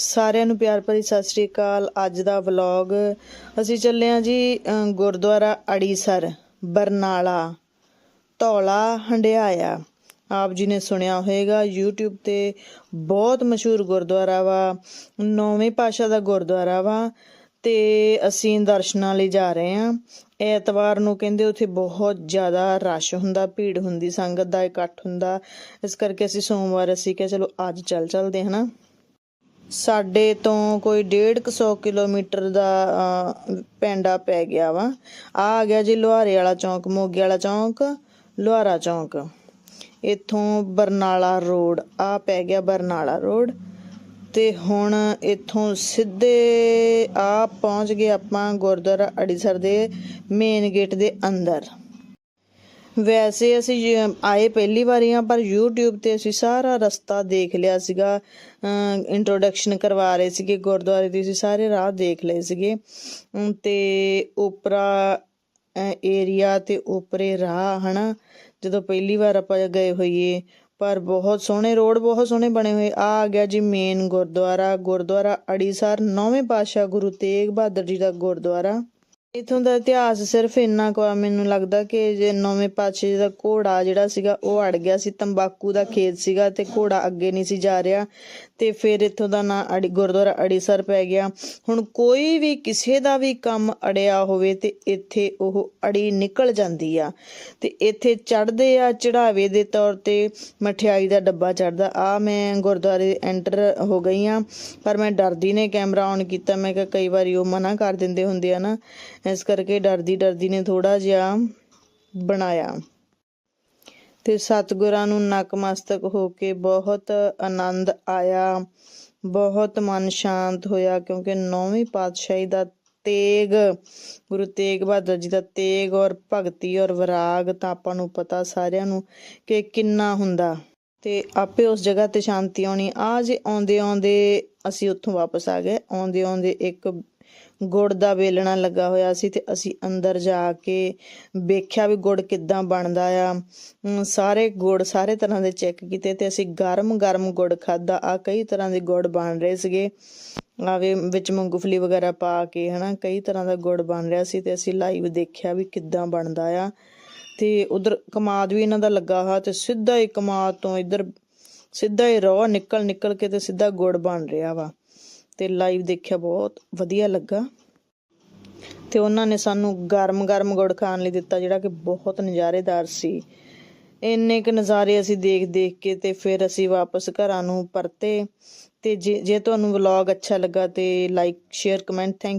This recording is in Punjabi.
ਸਾਰਿਆਂ ਨੂੰ ਪਿਆਰ ਭਰੀ ਸਤਿ ਸ੍ਰੀ ਅਕਾਲ। ਅੱਜ ਦਾ ਵਲੌਗ, ਅਸੀਂ ਚੱਲੇ ਹਾਂ ਜੀ ਗੁਰਦੁਆਰਾ ਅੜੀਸਰ, ਬਰਨਾਲਾ, ਧੌਲਾ, ਹੰਡਿਆਇਆ। ਆਪ ਜੀ ਨੇ ਸੁਣਿਆ ਹੋਵੇਗਾ, YouTube ਤੇ ਬਹੁਤ ਮਸ਼ਹੂਰ ਗੁਰਦੁਆਰਾ ਵਾ। ਨੌਵੇਂ ਪਾਸ਼ਾ ਦਾ ਗੁਰਦੁਆਰਾ ਵਾ ਤੇ ਅਸੀਂ ਦਰਸ਼ਨਾਂ ਲਈ ਜਾ ਰਹੇ ਹਾਂ। ਐਤਵਾਰ ਨੂੰ ਕਹਿੰਦੇ ਉੱਥੇ ਬਹੁਤ ਜ਼ਿਆਦਾ ਰਸ਼ ਹੁੰਦਾ, ਭੀੜ ਹੁੰਦੀ, ਸੰਗਤ ਦਾ ਇਕੱਠ ਹੁੰਦਾ। ਇਸ ਕਰਕੇ ਅਸੀਂ ਸੋਮਵਾਰ ਅਸੀਂ ਕਿਹਾ, ਚਲੋ ਅੱਜ ਚੱਲ ਚੱਲਦੇ ਹਨਾ? ਸਾਡੇ ਤੋਂ ਕੋਈ 150 ਕਿਲੋਮੀਟਰ ਦਾ ਅਹ, ਪੈਂਡਾ ਪੈ ਗਿਆ ਵਾ। ਆ ਆ ਗਿਆ ਜੀ ਲੁਹਾਰੇ ਵਾਲਾ ਚੌਂਕ ਮੋਗੇ ਵਾਲਾ ਚੌਂਕ ਲੁਹਾਰਾ ਚੌਂਕ। ਇੱਥੋਂ ਬਰਨਾਲਾ ਰੋਡ ਆ ਪੈ ਗਿਆ ਬਰਨਾਲਾ ਰੋਡ। ਤੇ ਹੁਣ ਇੱਥੋਂ ਸਿੱਧੇ ਆ ਪਹੁੰਚ ਗਏ ਆਪਾਂ ਗੁਰਦੁਆਰਾ ਅੜੀਸਰ ਦੇ ਮੇਨ ਗੇਟ ਦੇ ਅੰਦਰ। ਵੈਸੇ ਅਸੀਂ ਆਏ ਪਹਿਲੀ ਵਾਰੀ ਆ ਪਰ YouTube ਤੇ ਅਸੀਂ ਸਾਰਾ ਰਸਤਾ ਦੇਖ ਲਿਆ ਸੀਗਾ। ਇੰਟਰੋਡਕਸ਼ਨ ਕਰਵਾ ਰਹੇ ਸੀਗੇ ਗੁਰਦੁਆਰੇ ਦੀ, ਅਸੀਂ ਸਾਰੇ ਰਾਹ ਦੇਖ ਲਏ ਸੀਗੇ। ਤੇ ਉਪਰਾ ਏਰੀਆ ਤੇ ਉਪਰੇ ਰਾਹ, ਹਨਾ? ਜਦੋਂ ਪਹਿਲੀ ਵਾਰ ਆਪਾਂ ਗਏ ਹੋਈਏ, ਪਰ ਬਹੁਤ ਸੋਹਣੇ ਰੋਡ ਬਹੁਤ ਸੋਹਣੇ ਬਣੇ ਹੋਏ। ਆ ਆ ਗਿਆ ਜੀ ਮੇਨ ਗੁਰਦੁਆਰਾ। ਗੁਰਦੁਆਰਾ ਅੜੀਸਰ, ਨੌਵੇਂ ਪਾਤਸ਼ਾਹ ਗੁਰੂ ਤੇਗ ਬਹਾਦਰ ਜੀ ਦਾ ਗੁਰਦੁਆਰਾ। ਇਥੋਂ ਦਾ ਇਤਿਹਾਸ ਸਿਰਫ ਇੰਨਾ ਕੁ ਆ, ਮੈਨੂੰ ਲੱਗਦਾ ਕਿ ਜੇ ਨੌਵੇਂ ਪਾਤਸ਼ਾਹ ਜੀ ਦਾ ਘੋੜਾ ਜਿਹੜਾ ਸੀਗਾ, ਉਹ ਅੜ ਗਿਆ ਸੀ, ਤੰਬਾਕੂ ਦਾ ਖੇਤ ਸੀਗਾ ਤੇ ਘੋੜਾ ਅੱਗੇ ਨਹੀਂ ਸੀ ਜਾ ਰਿਹਾ ਤੇ ਫਿਰ ਇਥੋਂ ਦਾ ਨਾਂ ਅੜੀ, ਗੁਰਦੁਆਰਾ ਅੜੀਸਰ ਪੈ ਗਿਆ। ਹੁਣ ਕੋਈ ਵੀ ਕਿਸੇ ਦਾ ਵੀ ਕੰਮ ਅੜਿਆ ਹੋਵੇ ਤੇ ਇੱਥੇ ਉਹ ਅੜੀ ਨਿਕਲ ਜਾਂਦੀ ਆ ਤੇ ਇੱਥੇ ਚੜਦੇ ਆ ਚੜਾਵੇ ਦੇ ਤੌਰ ਤੇ ਮਠਿਆਈ ਦਾ ਡੱਬਾ ਚੜਦਾ ਆ ਮੈਂ ਗੁਰਦੁਆਰੇ ਐਂਟਰ ਹੋ ਗਈ ਆ, ਪਰ ਮੈਂ ਡਰਦੀ ਨੇ ਕੈਮਰਾ ਔਨ ਕੀਤਾ, ਮੈਂ ਕਿਹਾ ਕਈ ਵਾਰੀ ਉਹ ਮਨਾ ਕਰ ਦਿੰਦੇ ਹੁੰਦੇ ਆ ਨਾ। ਇਸ ਕਰਕੇ ਡਰਦੀ ਡਰਦੀ ਨੇ ਥੋੜਾ ਜਿਹਾ ਬਣਾਇਆ। ਤੇ ਸਤਿਗੁਰਾਂ ਨੂੰ ਨਕਮਸਤਕ ਹੋ ਕੇ ਬਹੁਤ ਆਨੰਦ ਆਇਆ, ਬਹੁਤ ਮਨ ਸ਼ਾਂਤ ਹੋਇਆ, ਕਿਉਂਕਿ ਨੌਵੀਂ ਪਾਤਸ਼ਾਹੀ ਦਾ ਤੇਗ, ਗੁਰੂ ਤੇਗ ਬਹਾਦਰ ਜੀ ਦਾ ਤੇਗ ਔਰ ਭਗਤੀ ਔਰ ਵਿਰਾਗ ਤਾਂ ਆਪਾਂ ਨੂੰ ਪਤਾ ਸਾਰਿਆਂ ਨੂੰ ਕਿ ਕਿੰਨਾ ਹੁੰਦਾ। ਤੇ ਆਪੇ ਉਸ ਜਗ੍ਹਾ ਤੇ ਸ਼ਾਂਤੀ ਆਉਣੀ। ਆ ਜੇ ਆਉਂਦੇ ਆਉਂਦੇ ਅਸੀਂ ਉੱਥੋਂ ਵਾਪਸ ਆ ਗਏ। ਆਉਂਦੇ ਆਉਂਦੇ ਇੱਕ ਗੁੜ ਦਾ ਵੇਲਣਾ ਲੱਗਾ ਹੋਇਆ ਸੀ ਤੇ ਅਸੀਂ ਅੰਦਰ ਜਾ ਕੇ ਵੇਖਿਆ ਵੀ ਗੁੜ ਕਿੱਦਾਂ ਬਣਦਾ ਆ। ਸਾਰੇ ਗੁੜ ਸਾਰੇ ਤਰ੍ਹਾਂ ਦੇ ਚੈੱਕ ਕੀਤੇ ਤੇ ਅਸੀਂ ਗਰਮ ਗਰਮ ਗੁੜ ਖਾਦਾ ਆ ਕਈ ਤਰ੍ਹਾਂ ਦੇ ਗੁੜ ਬਣ ਰਹੇ ਸੀਗੇ। ਆਵੇ ਵਿੱਚ ਮੂੰਗਫਲੀ ਵਗੈਰਾ ਪਾ ਕੇ ਹਨਾ, ਕਈ ਤਰ੍ਹਾਂ ਦਾ ਗੁੜ ਬਣ ਰਿਹਾ ਸੀ ਤੇ ਅਸੀਂ ਲਾਈਵ ਦੇਖਿਆ ਵੀ ਕਿੱਦਾਂ ਬਣਦਾ ਆ। ਤੇ ਉਧਰ ਕਮਾਦ ਵੀ ਇਹਨਾਂ ਦਾ ਲੱਗਾ ਹਾ ਤੇ ਸਿੱਧਾ ਹੀ ਕਮਾਦ ਤੋਂ ਇੱਧਰ ਸਿੱਧਾ ਹੀ ਰੋ ਨਿਕਲ ਨਿਕਲ ਕੇ ਤੇ ਸਿੱਧਾ ਗੁੜ ਬਣ ਰਿਹਾ ਵਾ। ਤੇ ਲਾਈਵ ਦੇਖਿਆ ਬਹੁਤ ਵਧੀਆ ਲੱਗਾ। ਤੇ ਉਹਨਾਂ ਨੇ ਸਾਨੂੰ ਗਰਮ ਗਰਮ ਗੁੜ ਖਾਣ ਲਈ ਦਿੱਤਾ, ਜਿਹੜਾ ਕਿ ਬਹੁਤ ਨਜ਼ਾਰੇਦਾਰ ਸੀ। ਇੰਨੇ ਕੁ ਨਜ਼ਾਰੇ ਅਸੀਂ ਦੇਖ ਦੇਖ ਕੇ ਤੇ ਫਿਰ ਅਸੀਂ ਵਾਪਸ ਘਰਾਂ ਨੂੰ ਪਰਤੇ। ਤੇ ਜੇ ਜੇ ਤੁਹਾਨੂੰ ਵਲੌਗ ਅੱਛਾ ਲੱਗਾ ਤੇ ਲਾਈਕ ਸ਼ੇਅਰ ਕਮੈਂਟ ਥੈਂਕ